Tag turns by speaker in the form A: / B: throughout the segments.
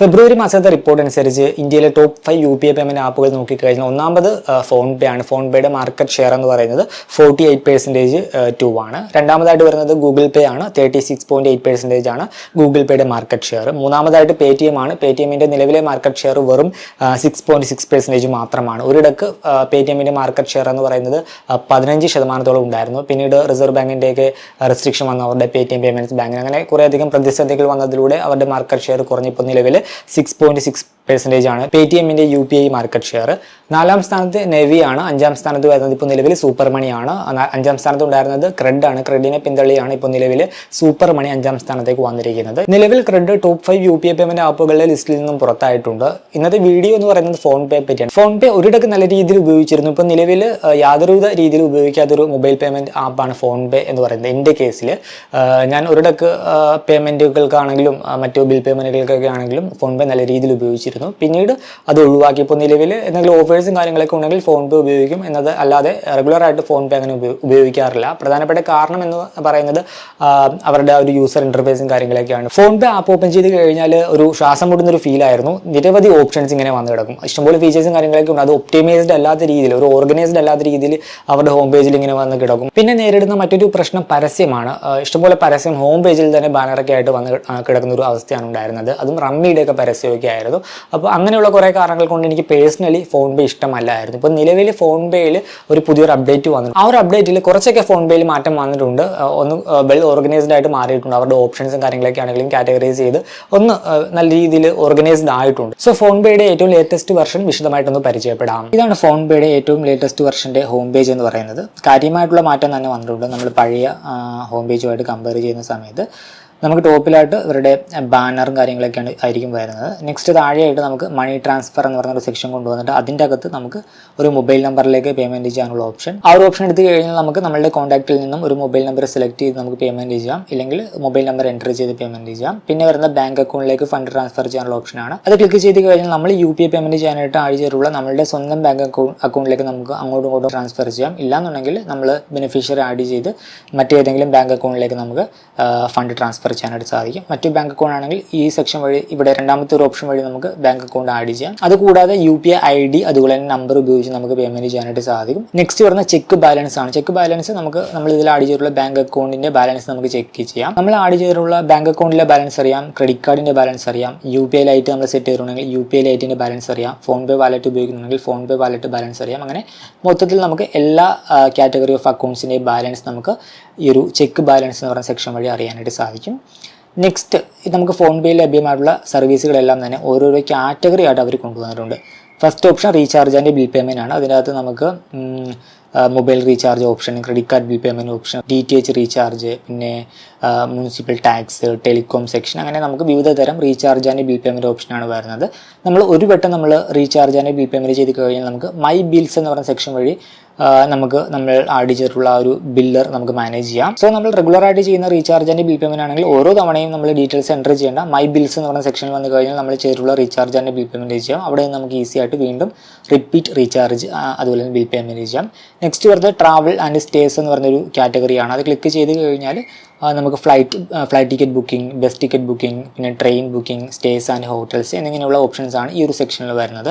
A: ഫെബ്രുവരി മാസത്തെ റിപ്പോർട്ട് അനുസരിച്ച് ഇന്ത്യയിലെ top five U P I payment ആപ്പുകൾ നോക്കിക്കഴിഞ്ഞാൽ ഒന്നാമത് ഫോൺ പേ ആണ്. ഫോൺ പേയുടെ മാർക്കറ്റ് ഷെയർ എന്ന് പറയുന്നത് ഫോർട്ടി എയ്റ്റ് പെർസെന്റേജ് ടു ആണ്. രണ്ടാമതായിട്ട് വരുന്നത് ഗൂഗിൾ പേ ആണ്. Thirty six point eight percentage ആണ് ഗൂഗിൾ പേയുടെ മാർക്കറ്റ് ഷെയർ മൂന്നാമതായിട്ട് പേ ടി എം ആണ്. പേ ടി എമ്മിന്റെ നിലവിലെ മാർക്കറ്റ് ഷെയർ വെറും സിക്സ് പോയിന്റ് സിക്സ് പെർസെന്റേജ് മാത്രമാണ്. ഒരിടക്ക് പേ ടി എമ്മിന്റെ മാർക്കറ്റ് ഷെയർ എന്ന് പറയുന്നത് പതിനഞ്ച് ശതമാനത്തോളം ഉണ്ടായിരുന്നു. പിന്നീട് റിസർവ് ബാങ്കിന്റെയൊക്കെ റെസ്ട്രിക്ഷൻ വന്നു. അവരുടെ പേ ടി എം പേയ്മെന്റ്സ് ബാങ്കിന് അങ്ങനെ കുറേയധികം പ്രതിസന്ധികൾ വന്നതിലൂടെ അവരുടെ മാർക്കറ്റ് ഷെയർ കുറഞ്ഞിപ്പോൾ നിലവിൽ സിക്സ് പോയിന്റ് സിക്സ് പെർസെന്റേജ് ആണ്. പേ ടി എമ്മിന്റെ U P I market share നാലാം സ്ഥാനത്ത് നെവി ആണ്. അഞ്ചാം സ്ഥാനത്ത് വരുന്നത് ഇപ്പോൾ നിലവിൽ സൂപ്പർ മണി ആണ് അഞ്ചാം സ്ഥാനത്ത് ഉണ്ടായിരുന്നത് ആണ്. ക്രെഡിനെ പിന്തള്ളിയാണ് ഇപ്പോൾ നിലവിൽ സൂപ്പർ മണി അഞ്ചാം സ്ഥാനത്തേക്ക് വന്നിരിക്കുന്നത്. നിലവിൽ CRED top five U P I payment ആപ്പുകളുടെ ലിസ്റ്റിൽ നിന്നും പുറത്തായിട്ടുണ്ട്. ഇന്നത്തെ വീഡിയോ എന്ന് പറയുന്നത് ഫോൺ പേ പറ്റിയാണ്. ഫോൺ പേ ഒരിടക്ക് നല്ല രീതിയിൽ ഉപയോഗിച്ചിരുന്നു. ഇപ്പോൾ നിലവിൽ യാതൊരുവിധ രീതിയിൽ ഉപയോഗിക്കാത്തൊരു മൊബൈൽ പേയ്മെന്റ് ആപ്പാണ് ഫോൺ പേ എന്ന് പറയുന്നത്. എന്റെ കേസിൽ ഞാൻ ഒരിടക്ക് പേയ്മെന്റുകൾക്കാണെങ്കിലും മറ്റു ബിൽ പേയ്മെന്റുകൾക്കൊക്കെ ആണെങ്കിലും ഫോൺ പേ നല്ല രീതിയിൽ ഉപയോഗിച്ചിരുന്നു. പിന്നീട് അത് ഒഴിവാക്കി ഇപ്പോൾ നിലവിൽ എന്തെങ്കിലും ഓഫേഴ്സും കാര്യങ്ങളൊക്കെ ഉണ്ടെങ്കിൽ ഫോൺ പേ ഉപയോഗിക്കും എന്നത് അല്ലാതെ റെഗുലറായിട്ട് ഫോൺ പേ അങ്ങനെ ഉപയോഗിക്കാറില്ല. പ്രധാനപ്പെട്ട കാരണം എന്ന് പറയുന്നത് അവരുടെ ഒരു യൂസർ ഇന്റർഫേസും കാര്യങ്ങളൊക്കെയാണ്. ഫോൺ പേ ആപ്പ് ഓപ്പൺ ചെയ്ത് കഴിഞ്ഞാൽ ഒരു ശ്വാസം മുട്ടുന്ന ഒരു ഫീൽ ആയിരുന്നു. നിരവധി ഓപ്ഷൻസ് ഇങ്ങനെ വന്നു കിടക്കും. ഇഷ്ടംപോലെ ഫീച്ചേഴ്സും കാര്യങ്ങളൊക്കെ ഉണ്ട്. അത് ഒപ്റ്റിമൈസ്ഡ് അല്ലാത്ത രീതിയിൽ ഒരു ഓർഗനൈസ്ഡ് അല്ലാത്ത രീതിയിൽ അവരുടെ ഹോം പേജിൽ ഇങ്ങനെ വന്ന് കിടക്കും. പിന്നെ നേരിടുന്ന മറ്റൊരു പ്രശ്നം പരസ്യമാണ്. ഇഷ്ടംപോലെ പരസ്യം ഹോം പേജിൽ തന്നെ ബാനറൊക്കെ ആയിട്ട് വന്ന് കിടക്കുന്ന ഒരു അവസ്ഥയാണ് ഉണ്ടായിരുന്നത്. അതും റമ്മിയുടെ ഒക്കെ പരസ്യമൊക്കെ ആയിരുന്നു അപ്പോൾ അങ്ങനെയുള്ള കുറേ കാരണങ്ങൾ കൊണ്ട് എനിക്ക് പേഴ്സണലി ഫോൺ പേ ഇഷ്ടമല്ലായിരുന്നു. ഇപ്പോൾ നിലവിൽ ഫോൺ പേയിൽ ഒരു പുതിയൊരു അപ്ഡേറ്റ് വന്നു ആ ഒരു അപ്ഡേറ്റിൽ കുറച്ചൊക്കെ ഫോൺ പേയിൽ മാറ്റം വന്നിട്ടുണ്ട്. ഒന്ന് വെൽ ഓർഗനൈസ്ഡ് ആയിട്ട് മാറിയിട്ടുണ്ട്. അവരുടെ ഓപ്ഷൻസും കാര്യങ്ങളൊക്കെ ആണെങ്കിലും കാറ്റഗറൈസ് ചെയ്ത് ഒന്ന് നല്ല രീതിയിൽ ഓർഗനൈസ്ഡ് ആയിട്ടുണ്ട്. സോ ഫോൺ പേയുടെ ഏറ്റവും ലേറ്റസ്റ്റ് വെർഷൻ വിശദമായിട്ടൊന്ന് പരിചയപ്പെടാം. ഇതാണ് ഫോൺ പേയുടെ ഏറ്റവും ലേറ്റസ്റ്റ് വെർഷന്റെ ഹോം പേജ് എന്ന് പറയുന്നത്. കാര്യമായിട്ടുള്ള മാറ്റം തന്നെ വന്നിട്ടുണ്ട്. നമ്മൾ പഴയ ഹോം പേജുമായിട്ട് കമ്പയർ ചെയ്യുന്ന സമയത്ത്. നമുക്ക് ടോപ്പിലായിട്ട് ഇവരുടെ ബാനറും കാര്യങ്ങളൊക്കെയാണ് ആയിരിക്കും വരുന്നത്. നെക്സ്റ്റ് താഴെയായിട്ട് നമുക്ക് മണി ട്രാൻസ്ഫർ എന്ന് പറഞ്ഞ ഒരു സെക്ഷൻ കൊണ്ടുവന്നിട്ട് അതിന്റെ അകത്ത് നമുക്ക് ഒരു മൊബൈൽ നമ്പറിലേക്ക് പേയ്മെന്റ് ചെയ്യാനുള്ള ഓപ്ഷൻ ആ ഒരു ഓപ്ഷൻ എടുത്ത് കഴിഞ്ഞാൽ നമുക്ക് നമ്മുടെ കോൺടാക്റ്റിൽ നിന്നും ഒരു മൊബൈൽ നമ്പർ സെലക്ട് ചെയ്ത് നമുക്ക് പേയ്മെന്റ് ചെയ്യാം. ഇല്ലെങ്കിൽ മൊബൈൽ നമ്പർ എന്റർ ചെയ്ത് പേയ്മെന്റ് ചെയ്യാം. പിന്നെ വരുന്ന ബാങ്ക് അക്കൗണ്ടിലേക്ക് ഫണ്ട് ട്രാൻസ്ഫർ ചെയ്യാനുള്ള ഓപ്ഷനാണ് അത് ക്ലിക്ക് ചെയ്ത് കഴിഞ്ഞാൽ നമ്മൾ യു പി ഐ പേയ്മെന്റ് ചെയ്യാനായിട്ട് ആഴ്ചയിലുള്ള നമ്മളുടെ സ്വന്തം ബാങ്ക് അക്കൗണ്ട് അക്കൗണ്ടിലേക്ക് നമുക്ക് അങ്ങോട്ടും ഇങ്ങോട്ടും ട്രാൻസ്ഫർ ചെയ്യാം. ഇല്ലാന്നുണ്ടെങ്കിൽ നമ്മൾ ബെനിഫിഷ്യറി ആഡ് ചെയ്ത് മറ്റേതെങ്കിലും ബാങ്ക് അക്കൗണ്ടിലേക്ക് നമുക്ക് ഫണ്ട് ട്രാൻസ്ഫർ ചെയ്യാനായിട്ട് സാധിക്കും. മറ്റു ബാങ്ക് അക്കൗണ്ട് ആണെങ്കിൽ ഈ സെക്ഷൻ വഴി ഇവിടെ രണ്ടാമത്തെ ഒരു ഓപ്ഷൻ വഴി നമുക്ക് ബാങ്ക് അക്കൗണ്ട് ആഡ് ചെയ്യാം. അതുകൂടാതെ U P I I D അതുപോലെ തന്നെ നമ്പർ ഉപയോഗിച്ച് നമുക്ക് പേയ്മെന്റ് ചെയ്യാനായിട്ട് സാധിക്കും. നെക്സ്റ്റ് വരുന്ന ചെക്ക് ബാലൻസ് ആണ്. ചെക്ക് ബാലൻസ് നമുക്ക് നമ്മൾ ഇതിൽ ആഡ് ചെയ്തിട്ടുള്ള ബാങ്ക് അക്കൗണ്ടിന്റെ ബാലൻസ് നമുക്ക് ചെക്ക് ചെയ്യാം. നമ്മൾ ആഡ് ചെയ്തിട്ടുള്ള ബാങ്ക് അക്കൗണ്ടിലെ ബാലൻസ് അറിയാം ക്രെഡിറ്റ് കാർഡിന്റെ ബാലൻസ് അറിയാം യു പി ഐ ലൈറ്റ് നമ്മൾ സെറ്റ് ചെയ്തിട്ടുണ്ടെങ്കിൽ യു പി ഐ ലൈറ്റിന്റെ ബാലൻസ് അറിയാം ഫോൺ പേ വാലറ്റ് ഉപയോഗിക്കുന്നുണ്ടെങ്കിൽ ഫോൺ പേ വാലറ്റ് ബാലൻസ് അറിയാം. അങ്ങനെ മൊത്തത്തിൽ നമുക്ക് എല്ലാ കാറ്റഗറി ഓഫ് അക്കൗണ്ട്സിന്റെ ബാലൻസ് നമുക്ക് ഈ ഒരു ചെക്ക് ബാലൻസ് എന്ന് പറയുന്ന സെക്ഷൻ വഴി അറിയാനായിട്ട് സാധിക്കും. നെക്സ്റ്റ് നമുക്ക് ഫോൺ പേയിൽ ലഭ്യമായിട്ടുള്ള സർവീസുകളെല്ലാം തന്നെ ഓരോരോ കാറ്റഗറി ആയിട്ട് അവർ കൊണ്ടുവന്നിട്ടുണ്ട്. First option recharge and bill payment ആണ്. അതിനകത്ത് നമുക്ക് mobile recharge option credit card bill payment option D T H recharge പിന്നെ മുനിസിപ്പൽ ടാക്സ് ടെലികോം സെക്ഷൻ അങ്ങനെ നമുക്ക് വിവിധ തരം റീചാർജ് ആൻഡ് ബിൽ പേയ്മെന്റ് ഓപ്ഷനാണ് വരുന്നത്. നമ്മൾ ഒരു വട്ടം നമ്മൾ റീചാർജ് ആൻഡ് ബിൽ പേയ്മെന്റ് ചെയ്ത് കഴിഞ്ഞാൽ നമുക്ക് മൈ ബിൽസ് എന്ന് പറയുന്ന സെക്ഷൻ വഴി നമുക്ക് നമ്മൾ ആഡ് ചെയ്തിട്ടുള്ള ആ ഒരു ബില്ലർ നമുക്ക് മാനേജ് ചെയ്യാം. സോ നമ്മൾ റെഗുലർ ആയിട്ട് ചെയ്യുന്ന റീചാർജ് ആൻഡ് ബിൽ പേയ്മെന്റ് ആണെങ്കിൽ ഓരോ തവണയും നമ്മൾ ഡീറ്റെയിൽസ് എന്റർ ചെയ്യേണ്ട. മൈ ബിൽസ് എന്ന് പറഞ്ഞ സെക്ഷനിൽ വന്നു കഴിഞ്ഞാൽ നമ്മൾ ചെയ്തിട്ടുള്ള റീചാർജ് ആൻഡ് ബിൽ പേയ്മെന്റ് ചെയ്യാം. അവിടെ നമുക്ക് ഈസി ആയിട്ട് വീണ്ടും റിപ്പീറ്റ് റീചാർജ് അതുപോലെ തന്നെ ബിൽ പേയ്മെന്റ് ചെയ്യാം. നെക്സ്റ്റ് വരുന്നത് ട്രാവൽ ആൻഡ് സ്റ്റേസ് എന്ന് പറഞ്ഞൊരു കാറ്റഗറിയാണ് അത് ക്ലിക്ക് ചെയ്ത് കഴിഞ്ഞാൽ നമുക്ക് flight flight ticket booking bus ticket booking പിന്നെ train booking stays and hotels എന്നിങ്ങനെയുള്ള ഓപ്ഷൻസ് ആണ് ഈ ഒരു സെക്ഷനിൽ വരുന്നത്.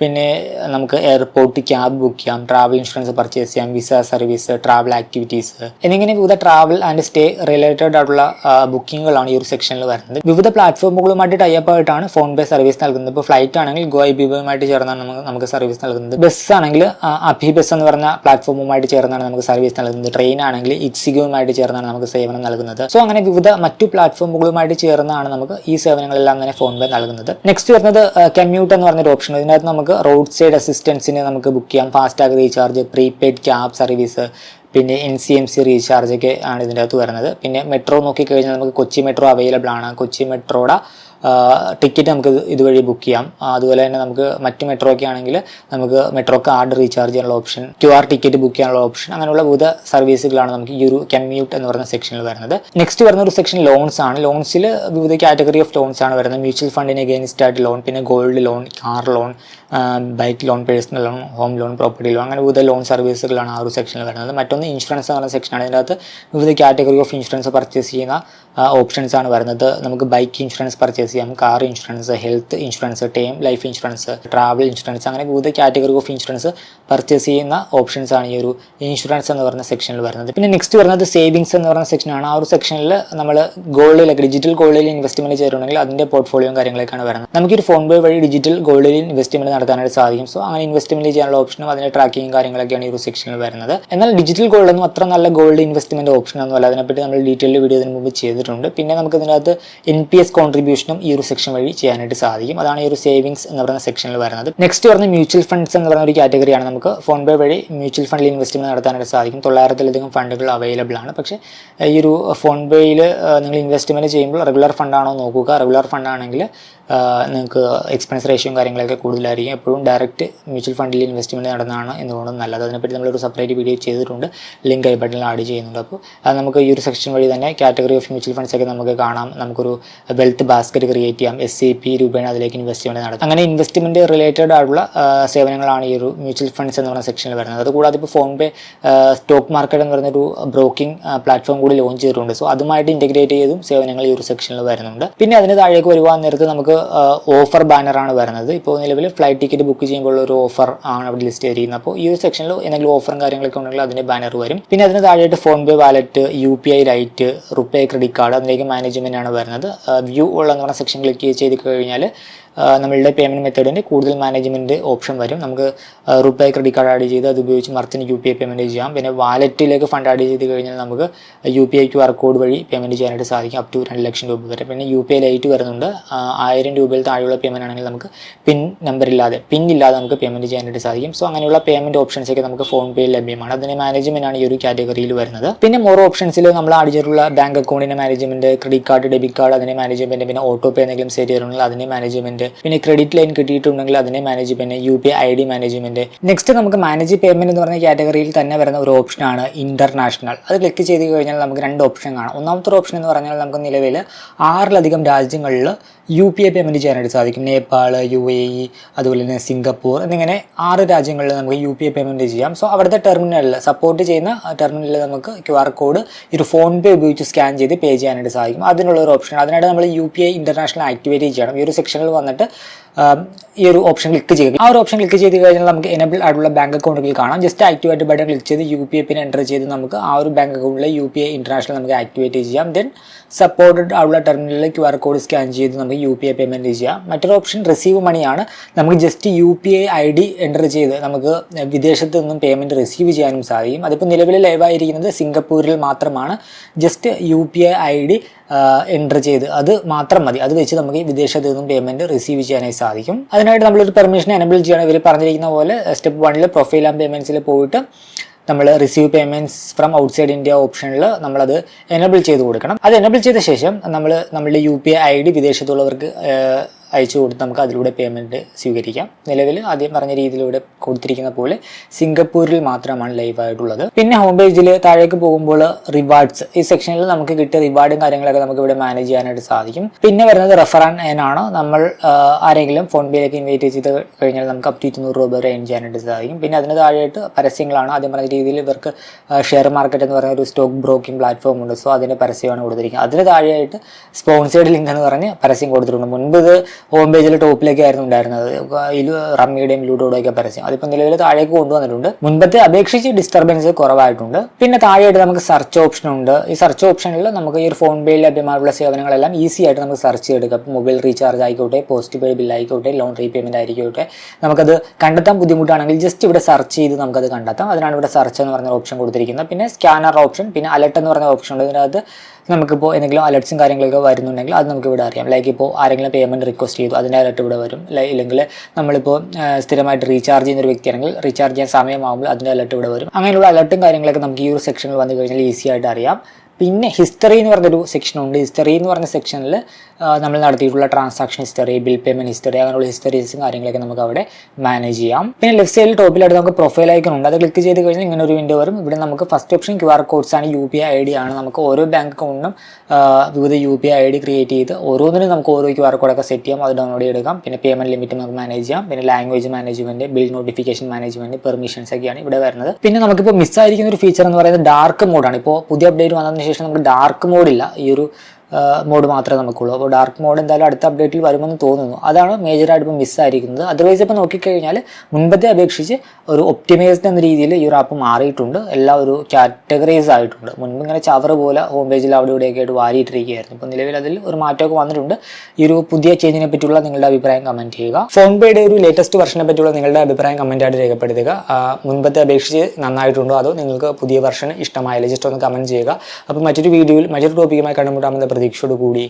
A: പിന്നെ നമുക്ക് എയർപോർട്ട് ക്യാബ് ബുക്ക് ചെയ്യാം ട്രാവൽ ഇൻഷുറൻസ് പർച്ചേസ് ചെയ്യാം വിസ സർവീസ് ട്രാവൽ ആക്ടിവിറ്റീസ് എന്നിങ്ങനെ വിവിധ ട്രാവൽ ആൻഡ് സ്റ്റേ റിലേറ്റഡ് ആയിട്ടുള്ള ബുക്കിങ്ങുകളാണ് ഈ ഒരു സെക്ഷനിൽ വരുന്നത്. വിവിധ പ്ലാറ്റ്ഫോമുകളുമായിട്ട് ടൈപ്പ് ആയിട്ടാണ് ഫോൺ പേ സർവീസ് നൽകുന്നത്. ഇപ്പോൾ ഫ്ലൈറ്റ് ആണെങ്കിൽ ഗോ ബിബുമായിട്ട് ചേർന്നാണ് നമുക്ക് നമുക്ക് സർവീസ് നൽകുന്നത്. ബസ് ആണെങ്കിൽ അഭി ബസ് എന്ന് പറഞ്ഞ പ്ലാറ്റ്ഫോമുമായിട്ട് ചേർന്നാണ് നമുക്ക് സർവീസ് നൽകുന്നത്. ട്രെയിൻ ആണെങ്കിൽ ഇക്സിഗുമായിട്ട് ചേർന്നാണ് നമുക്ക് സേവനം നൽകുന്നത്. സോ അങ്ങനെ വിവിധ മറ്റു പ്ലാറ്റ്ഫോമുകളുമായിട്ട് ചേർന്നാണ് നമുക്ക് ഈ സേവനങ്ങളെല്ലാം തന്നെ ഫോൺ പേ നൽകുന്നത്. നെക്സ്റ്റ് വരുന്നത് കമ്മ്യൂട്ട് എന്ന് പറഞ്ഞൊരു ഓപ്ഷൻ ഇതിനകത്ത് നമുക്ക് റോഡ് സൈഡ് അസിസ്റ്റൻസിന് നമുക്ക് ബുക്ക് ചെയ്യാം. FASTag recharge prepaid cab service പിന്നെ N C M C recharge ഒക്കെ ആണ് ഇതിന്റെ അകത്ത് വരുന്നത്. പിന്നെ മെട്രോ നോക്കിക്കഴിഞ്ഞാൽ നമുക്ക് കൊച്ചി മെട്രോ അവൈലബിൾ ആണ്. കൊച്ചി മെട്രോയുടെ ടിക്കറ്റ് നമുക്ക് ഇതുവഴി ബുക്ക് ചെയ്യാം. അതുപോലെ തന്നെ നമുക്ക് മറ്റു മെട്രോ ഒക്കെ ആണെങ്കിൽ നമുക്ക് മെട്രോ കാർഡ് റീചാർജ് ചെയ്യാനുള്ള option Q R ticket book ചെയ്യാനുള്ള ഓപ്ഷൻ അങ്ങനെയുള്ള വിവിധ സർവീസുകളാണ് നമുക്ക് ഈ ഒരു കമ്മ്യൂട്ട് എന്ന് പറയുന്ന സെക്ഷനിൽ വരുന്നത്. നെക്സ്റ്റ് വരുന്ന ഒരു സെക്ഷൻ ലോൺസ് ആണ്. ലോൺസിൽ വിവിധ കാറ്റഗറി ഓഫ് ലോൺസ് ആണ് വരുന്നത്. മ്യൂച്വൽ ഫണ്ടിന് അഗേൻസ്റ്റ് ആയിട്ട് ലോൺ പിന്നെ gold loan car loan bike loan personal loan home loan property loan അങ്ങനെ വിവിധ ലോൺ സർവീസുകളാണ് ആ ഒരു സെക്ഷനിൽ വരുന്നത്. മറ്റൊന്ന് ഇൻഷുറൻസ് എന്ന് പറയുന്ന സെക്ഷനാണ് അതിനകത്ത് വിവിധ കാറ്റഗറി ഓഫ് ഇൻഷുറൻസ് പർച്ചേസ് ചെയ്യുന്ന ഓപ്ഷൻസ് ആണ് വരുന്നത്. നമുക്ക് ബൈക്ക് ഇൻഷുറൻസ് പർച്ചേസ് ചെയ്യാം car insurance health insurance term life insurance travel insurance അങ്ങനെ വിവിധ കാറ്റഗറി ഓഫ് ഇൻഷുറൻസ് പർച്ചേസ് ചെയ്യുന്ന ഓപ്ഷൻസ് ആണ് ഈ ഒരു ഇൻഷുറൻസ് എന്ന് പറയുന്ന സെക്ഷനിൽ വരുന്നത്. പിന്നെ നെക്സ്റ്റ് വരുന്നത് സേവിങ്സ് എന്ന് പറയുന്ന സെക്ഷനാണ് ആ ഒരു സെക്ഷനിൽ നമ്മൾ ഗോൾഡിൽ ഡിജിറ്റൽ ഗോൾഡിൽ ഇൻവെസ്റ്റ്മെന്റ് ചെയ്തിട്ടുണ്ടെങ്കിൽ അതിന്റെ പോർട്ട്ഫോളിയോ കാര്യങ്ങളൊക്കെയാണ് വരുന്നത്. നമുക്ക് ഒരു ഫോൺ പേ വഴി ഡിജിറ്റൽ ഗോൾഡിൽ ഇൻവെസ്റ്റ്മെന്റ് നടത്താനായിട്ട് സാധിക്കും. സോ അങ്ങനെ ഇൻവെസ്റ്റ്മെന്റ് ചെയ്യാനുള്ള ഓപ്ഷനും അതിന്റെ ട്രാക്കിംഗ് കാര്യങ്ങളൊക്കെയാണ് ഈ ഒരു സെക്ഷനിൽ വരുന്നത്. എന്നാൽ ഡിജിറ്റൽ ഗോൾഡ് ഒന്നും അത്ര നല്ല ഗോൾഡ് ഇൻവെസ്റ്റ്മെന്റ് ഓപ്ഷൻ ഒന്നും അല്ല. അതിനെപ്പറ്റി നമ്മൾ ഡീറ്റെയിൽ വീഡിയോ ഇതിന് മുമ്പ് ചെയ്തിട്ടുണ്ട്. പിന്നെ നമുക്ക് ഇതിനകത്ത് എൻ പി എസ് കോൺട്രിബ്യൂഷനും ഈ ഒരു സെക്ഷൻ വഴി ചെയ്യാനായിട്ട് സാധിക്കും. അതാണ് ഈ ഒരു സേവിങ്സ് എന്ന് പറയുന്ന സെക്ഷനിൽ വരുന്നത്. നെക്സ്റ്റ് പറഞ്ഞ മ്യൂച്വൽ ഫണ്ട്സ് എന്ന് പറയുന്ന ഒരു കാറ്റഗറിയാണ് നമുക്ക് ഫോൺ പേ വഴി മ്യൂച്വൽ ഫണ്ടിൽ ഇൻവെസ്റ്റ്മെന്റ് നടത്താനായിട്ട് സാധിക്കും. തൊള്ളായിരത്തിലധികം ഫണ്ടുകൾ അവൈലബിൾ ആണ്. പക്ഷേ ഈ ഒരു ഫോൺ പേയിൽ നിങ്ങൾ ഇൻവെസ്റ്റ്മെന്റ് ചെയ്യുമ്പോൾ റെഗുലർ ഫണ്ടാണോ നോക്കുക. റെഗുലർ ഫണ്ടാണെങ്കിൽ നിങ്ങൾക്ക് എക്സ്പെൻസ് റേഷ്യോയും കാര്യങ്ങളൊക്കെ കൂടുതലായിരിക്കും. എപ്പോഴും ഡയറക്റ്റ് മ്യൂച്വൽ ഫണ്ടിൽ ഇൻവെസ്റ്റ്മെന്റ് നടന്നതാണ് എന്തുകൊണ്ടും നല്ലത് അതിനെപ്പറ്റി നമ്മളൊരു സെപ്പറേറ്റ് വീഡിയോ ചെയ്തിട്ടുണ്ട്. ലിങ്ക് ഐ ബട്ടണിൽ ആഡ് ചെയ്യുന്നുണ്ട്. അപ്പോൾ അത് നമുക്ക് ഈ ഒരു സെക്ഷൻ വഴി തന്നെ കാറ്റഗറി ഓഫ് മ്യൂച്വൽ ഫണ്ട്സ് ഒക്കെ നമുക്ക് കാണാം. നമുക്കൊരു വെൽത്ത് ബാസ്ക്കറ്റ് ക്രിയേറ്റ് ചെയ്യാം. എസ് സി പി രൂപേണ അതിലേക്ക് ഇൻവെസ്റ്റ്മെന്റ് നടത്താം അങ്ങനെ ഇൻവെസ്റ്റ്മെന്റ് റിലേറ്റഡ് ആയിട്ടുള്ള സേവനങ്ങളാണ് ഈ ഒരു മ്യൂച്വൽ ഫണ്ട്സ് എന്ന് പറയുന്ന സെക്ഷനിൽ വരുന്നത്. അതുകൂടാതെ ഇപ്പോൾ ഫോൺ പേ സ്റ്റോക്ക് മാർക്കറ്റ് എന്ന് പറഞ്ഞൊരു ബ്രോക്കിംഗ് പ്ലാറ്റ്ഫോം കൂടി ലോഞ്ച് ചെയ്തിട്ടുണ്ട്. സോ അതുമായിട്ട് ഇന്റഗ്രേറ്റ് ചെയ്തും സേവനങ്ങൾ ഈ ഒരു സെക്ഷനിൽ വരുന്നുണ്ട്. പിന്നെ അതിന് താഴേക്ക് വരുവാൻ നേരത്ത് നമുക്ക് ഓഫർ ബാനറാണ് വരുന്നത്. ഇപ്പോൾ നിലവിൽ ഫ്ലൈറ്റ് ടിക്കറ്റ് ബുക്ക് ചെയ്യുമ്പോൾ ഒരു ഓഫർ ആണ് അവിടെ ലിസ്റ്റ് ചെയ്തിരിക്കുന്നത് അപ്പോൾ ഈ ഒരു സെക്ഷനിൽ എന്തെങ്കിലും ഓഫറും കാര്യങ്ങളൊക്കെ ഉണ്ടെങ്കിൽ അതിന്റെ ബാനർ വരും. പിന്നെ അതിന് താഴെയായിട്ട് PhonePe wallet U P I lite RuPay credit card അതിലേക്ക് മാനേജ്മെന്റ് ആണ് വരുന്നത്. വ്യൂ ഉള്ള എന്ന് പറഞ്ഞ സെക്ഷൻ ക്ലിക്ക് ചെയ്ത് കഴിഞ്ഞാൽ നമ്മളുടെ പേയ്മെന്റ് മെത്തേഡിന്റെ കൂടുതൽ മാനേജ്മെന്റ് ഓപ്ഷൻ വരും. നമുക്ക് റുപ്പേ ക്രെഡിറ്റ് കാർഡ് ആഡ് ചെയ്ത് അത് ഉപയോഗിച്ച് മർത്തിന് യു പി ഐ പേയ്മെന്റ് ചെയ്യാം. പിന്നെ വാലറ്റിലേക്ക് ഫണ്ട് ആഡ് ചെയ്ത് കഴിഞ്ഞാൽ നമുക്ക് U P I Q R code വഴി പേയ്മെന്റ് ചെയ്യാനായിട്ട് സാധിക്കും. അപ് ടു രണ്ട് ലക്ഷം രൂപ വരെ. പിന്നെ യു പി ഐ ലൈറ്റ് വരുന്നുണ്ട്. ആയിരം രൂപയിൽ താഴെയുള്ള പേയ്മെന്റ് ആണെങ്കിൽ നമുക്ക് പിൻ നമ്പർ ഇല്ലാതെ പിൻ ഇല്ലാതെ നമുക്ക് പേയ്മെന്റ് ചെയ്യാനായിട്ട് സാധിക്കും. സോ അങ്ങനെയുള്ള പേയ്മെന്റ് ഓപ്ഷൻസ് ഒക്കെ നമുക്ക് ഫോൺ പേയിൽ ലഭ്യമാണ്. അതിന് മാനേജ്മെന്റ് ആണ് ഈ ഒരു കാറ്റഗറിയിൽ വരുന്നത്. പിന്നെ മോർ ഓപ്ഷൻസിൽ നമ്മൾ ആഡ് ചെയ്തിട്ടുള്ള ബാങ്ക് അക്കൗണ്ടിന്റെ management credit card debit card അതിന്റെ മാനേജ്മെന്റ് പിന്നെ ഓട്ടോ പേ എന്തെങ്കിലും സെറ്റ് ചെയ്തിട്ടുണ്ടെങ്കിൽ അതിന്റെ മാനേജ്മെന്റ് പിന്നെ ക്രെഡിറ്റ് ലൈൻ കിട്ടിയിട്ടുണ്ടെങ്കിൽ അതിനെ management U P I D management next നമുക്ക് മാനേജ് പേയ്മെന്റ് എന്ന് പറഞ്ഞ കാറ്റഗറിയിൽ തന്നെ വരുന്ന ഒരു ഓപ്ഷനാണ് ഇന്റർനാഷണൽ അത് ക്ലിക്ക് ചെയ്ത് കഴിഞ്ഞാൽ നമുക്ക് രണ്ട് ഓപ്ഷൻ കാണാം. ഒന്നാമത്തെ ഓപ്ഷൻ എന്ന് പറഞ്ഞാൽ നമുക്ക് നിലവിൽ ആറിലധികം രാജ്യങ്ങളിൽ യു പി ഐ പേയ്മെന്റ് ചെയ്യാനായിട്ട് സാധിക്കും. നേപ്പാൾ യു എ ഇ അതുപോലെ തന്നെ സിംഗപ്പൂർ എന്നിങ്ങനെ ആറ് രാജ്യങ്ങളിൽ നമുക്ക് യു പി ഐ പേയ്മെന്റ് ചെയ്യാം. സോ അവിടുത്തെ ടെർമിനലിൽ സപ്പോർട്ട് ചെയ്യുന്ന ടെർമിനലിൽ നമുക്ക് ക്യു ആർ കോഡ് ഒരു ഫോൺ പേ ഉപയോഗിച്ച് സ്കാൻ ചെയ്ത് പേ ചെയ്യാനായിട്ട് സാധിക്കും. അതിനുള്ള ഒരു ഓപ്ഷൻ അതിനായിട്ട് നമ്മൾ U P I international activate ചെയ്യണം. ഈ ഒരു സെക്ഷനിൽ വന്നിട്ട് ഈ ഒരു ഓപ്ഷൻ ക്ലിക്ക് ചെയ്യുക. ആ ഒരു ഓപ്ഷൻ ക്ലിക്ക് ചെയ്ത് കഴിഞ്ഞാൽ നമുക്ക് എനബിൾ ആയിട്ടുള്ള ബാങ്ക് അക്കൗണ്ടുകൾ കാണാം. ജസ്റ്റ് ആക്ടിവേറ്റ് ബട്ടൺ ക്ലിക്ക് ചെയ്ത് U P I pin enter ചെയ്ത് നമുക്ക് ആ ഒരു ബാങ്ക് അക്കൗണ്ടിലെ യു പി ഐ ഇന്റർനാഷണൽ നമുക്ക് ആക്ടിവേറ്റ് ചെയ്യാം. ദെൻ സപ്പോർട്ടഡ് ആയിട്ടുള്ള ടെർമിനലിൽ ക്യു ആർ കോഡ് സ്കാൻ ചെയ്ത് നമുക്ക് യു പി ഐ പേയ്മെന്റ് ചെയ്യാം. മറ്റൊരു ഓപ്ഷൻ റിസീവ് മണിയാണ് നമുക്ക് just U P I I D enter ചെയ്ത് നമുക്ക് വിദേശത്ത് നിന്നും പേയ്മെന്റ് റിസീവ് ചെയ്യാനും സാധിക്കും. അതിപ്പോൾ നിലവിൽ ലൈവായിരിക്കുന്നത് സിംഗപ്പൂരിൽ മാത്രമാണ്. Just U P I I D enter ചെയ്ത് അത് മാത്രം മതി. അത് വെച്ച് നമുക്ക് വിദേശത്ത് നിന്നും പേയ്മെന്റ് റിസീവ് ചെയ്യാനായി സാധിക്കും. അതിനായിട്ട് നമ്മളൊരു പെർമിഷൻ എനബിൾ ചെയ്യണം. ഇവർ പറഞ്ഞിരിക്കുന്ന പോലെ സ്റ്റെപ്പ് വണ്ണിൽ പ്രൊഫൈൽ ആൻഡ് പേയ്മെന്റ്സിൽ പോയിട്ട് നമ്മൾ receive payments from outside India ഓപ്ഷനിൽ നമ്മളത് എനബിൾ ചെയ്ത് കൊടുക്കണം. അത് എനബിൾ ചെയ്ത ശേഷം നമ്മൾ നമ്മളുടെ U P I I D വിദേശത്തുള്ളവർക്ക് അയച്ചു കൊടുത്ത് നമുക്ക് അതിലൂടെ പേയ്മെന്റ് സ്വീകരിക്കാം. നിലവിൽ ആദ്യം പറഞ്ഞ രീതിയിലൂടെ കൊടുത്തിരിക്കുന്ന പോലെ സിംഗപ്പൂരിൽ മാത്രമാണ് ലൈവ് ആയിട്ടുള്ളത്. പിന്നെ ഹോം പേജിൽ താഴേക്ക് പോകുമ്പോൾ റിവാർഡ്സ് ഈ സെക്ഷനിൽ നമുക്ക് കിട്ടിയ റിവാർഡും കാര്യങ്ങളൊക്കെ നമുക്ക് ഇവിടെ മാനേജ് ചെയ്യാനായിട്ട് സാധിക്കും. പിന്നെ വരുന്നത് റെഫർ ആണ്. നമ്മൾ ആരെങ്കിലും ഫോൺ പേയിലേക്ക് ഇൻവൈറ്റ് ചെയ്ത് കഴിഞ്ഞാൽ നമുക്ക് അപ് ടു ഇരുന്നൂറ് രൂപ വരെ ചെയ്യാനായിട്ട് സാധിക്കും. പിന്നെ അതിന് താഴെയായിട്ട് പരസ്യങ്ങളാണ്. ആദ്യം പറഞ്ഞ രീതിയിൽ ഇവർക്ക് ഷെയർ മാർക്കറ്റ് എന്ന് പറയുന്ന ഒരു സ്റ്റോക്ക് ബ്രോക്കിംഗ് പ്ലാറ്റ്ഫോം ഉണ്ട്. സോ അതിന്റെ പരസ്യമാണ് കൊടുത്തിരിക്കുന്നത്. അതിന് താഴെയായിട്ട് സ്പോൺസേഡ് ലിങ്ക് എന്ന് പറഞ്ഞ് പരസ്യം കൊടുത്തിട്ടുണ്ട്. മുൻപ് ഇത് ഹോം പേജിലെ ടോപ്പിലേക്കായിരുന്നു ഉണ്ടായിരുന്നത്. റമ്മിയുടെയും ലൂഡോയുടെയൊക്കെ പരസ്യം. അതിപ്പോൾ നിലവിൽ താഴേക്ക് കൊണ്ടുവന്നിട്ടുണ്ട്. മുൻപത്തെ അപേക്ഷിച്ച് ഡിസ്റ്റർബൻസ് കുറവായിട്ടുണ്ട്. പിന്നെ താഴെയായിട്ട് നമുക്ക് സെർച്ച് ഓപ്ഷൻ ഉണ്ട്. ഈ സെർച്ച് ഓപ്ഷനിൽ നമുക്ക് ഈ ഫോൺ പേയിൽ ലഭ്യമായുള്ള സേവനങ്ങളെല്ലാം ഈസി ആയിട്ട് നമുക്ക് സെർച്ച് ചെയ്തെടുക്കാം. മൊബൈൽ റീചാർജ് ആയിക്കോട്ടെ പോസ്റ്റ് പേ ബിൽ ആയിക്കോട്ടെ ലോൺ റീപേയ്മെന്റ് ആയിക്കോട്ടെ നമുക്കത് കണ്ടെത്താൻ ബുദ്ധിമുട്ടാണെങ്കിൽ ജസ്റ്റ് ഇവിടെ സെർച്ച് ചെയ്ത് നമുക്കത് കണ്ടെത്താം. അതിനാണ് ഇവിടെ സെർച്ച് എന്ന് പറഞ്ഞ ഓപ്ഷൻ കൊടുത്തിരിക്കുന്നത്. പിന്നെ സ്കാനർ ഓപ്ഷൻ പിന്നെ അലർട്ട് എന്ന് പറഞ്ഞ ഓപ്ഷൻ ഉണ്ട്. ഇതിനകത്ത് നമുക്കിപ്പോൾ എന്തെങ്കിലും അലർട്ട്സും കാര്യങ്ങളൊക്കെ വരുന്നുണ്ടെങ്കിൽ അത് നമുക്ക് ഇവിടെ അറിയാം. ലൈക്ക് ഇപ്പോൾ ആരെങ്കിലും പേയ്മെന്റ് റിക്വസ്റ്റ് ചെയ്തു അതിന്റെ അലർട്ട് ഇവിടെ വരും. ഇല്ലെങ്കിൽ നമ്മളിപ്പോൾ സ്ഥിരമായിട്ട് റീചാർജ് ചെയ്യുന്ന ഒരു വ്യക്തിയാണെങ്കിൽ റീചാർജ് ചെയ്യാൻ സമയമാകുമ്പോൾ അതിന്റെ അലർട്ട് ഇവിടെ വരും. അങ്ങനെയുള്ള അലർട്ടും കാര്യങ്ങളൊക്കെ നമുക്ക് ഈ ഒരു സെക്ഷനിൽ വന്നു കഴിഞ്ഞാൽ ഈസി ആയിട്ട് അറിയാം. പിന്നെ ഹിസ്റ്ററി എന്ന് പറഞ്ഞൊരു സെക്ഷൻ ഉണ്ട്. ഹിസ്റ്ററി എന്ന് പറഞ്ഞ സെക്ഷനിൽ നമ്മൾ നടത്തിയിട്ടുള്ള transaction history bill payment history അങ്ങനെയുള്ള ഹിസ്റ്ററീസും കാര്യങ്ങളൊക്കെ നമുക്ക് അവിടെ മാനേജ് ചെയ്യാം. പിന്നെ ലെഫ്റ്റ് സൈഡിൽ ടോപ്പിലായിട്ട് നമുക്ക് പ്രൊഫൈൽ ഐക്കൺ ഉണ്ട്. അത് ക്ലിക്ക് ചെയ്ത് കഴിഞ്ഞാൽ ഇങ്ങനെ ഒരു വിൻഡോ വരും. ഇവിടെ നമുക്ക് first option Q R codes ആണ് U P I I D ആണ്. നമുക്ക് ഓരോ ബാങ്ക് അക്കൗണ്ടിനും വിവിധ U P I I D create ചെയ്ത് ഓരോന്നിനും നമുക്ക് ഓരോ ക്യു ആർ കോഡൊക്കെ സെറ്റ് ചെയ്യാം. അത് ഡൗൺലോഡ് ചെയ്തെടുക്കാം. പിന്നെ പേയ്മെന്റ് ലിമിറ്റ് നമുക്ക് മാനേജ് ചെയ്യാം. പിന്നെ language management bill notification management permissions ഒക്കെയാണ് ഇവിടെ വരുന്നത്. പിന്നെ നമുക്കിപ്പോൾ മിസ്സായിരിക്കുന്ന ഒരു ഫീച്ചർ എന്ന് പറയുന്നത് ഡാർക്ക് മോഡാണ് ഇപ്പോൾ പുതിയ അപ്ഡേറ്റ് വന്നതിന് ശേഷം നമുക്ക് ഡാർക്ക് മോഡില്ല ഈ ഒരു മോഡ് മാത്രമേ നമുക്കുള്ളൂ. അപ്പോൾ ഡാർക്ക് മോഡ് എന്തായാലും അടുത്ത അപ്ഡേറ്റിൽ വരുമെന്ന് തോന്നുന്നു. അതാണ് മേജറായിട്ട് ഇപ്പോൾ മിസ്സായിരിക്കുന്നത് അതർവൈസ് ഇപ്പോൾ നോക്കിക്കഴിഞ്ഞാൽ മുൻപത്തെ അപേക്ഷിച്ച് ഒരു ഒപ്റ്റിമൈസ്ഡ് എന്ന രീതിയിൽ ഈ ഒരു ആപ്പ് മാറിയിട്ടുണ്ട്. എല്ലാ ഒരു കാറ്റഗറൈസ് ആയിട്ടുണ്ട്. മുൻപ് ഇങ്ങനെ ചവർ പോലെ ഹോം പേജിൽ അവിടെ ഇവിടെയൊക്കെ ആയിട്ട് വാരിയിട്ടിരിക്കുകയായിരുന്നു. ഇപ്പോൾ നിലവിൽ അതിൽ ഒരു മാറ്റമൊക്കെ വന്നിട്ടുണ്ട്. ഈ ഒരു പുതിയ ചേഞ്ചിനെ പറ്റിയുള്ള നിങ്ങളുടെ അഭിപ്രായം കമന്റ് ചെയ്യുക. ഫോൺ പേയുടെ ഒരു ലേറ്റസ്റ്റ് വെർഷനെ പറ്റിയുള്ള നിങ്ങളുടെ അഭിപ്രായം കമന്റായിട്ട് രേഖപ്പെടുത്തുക. മുൻപത്തെ അപേക്ഷിച്ച് നന്നായിട്ടുണ്ടോ അതോ നിങ്ങൾക്ക് പുതിയ വെർഷൻ ഇഷ്ടമായാലും? ജസ്റ്റ് ഒന്ന് കമന്റ് ചെയ്യുക. അപ്പോൾ മറ്റൊരു വീഡിയോയിൽ മറ്റൊരു ടോപ്പിക്കുമായി കണ്ടുമുട്ടാമെന്ന പ്രതീക്ഷയോട് കൂടി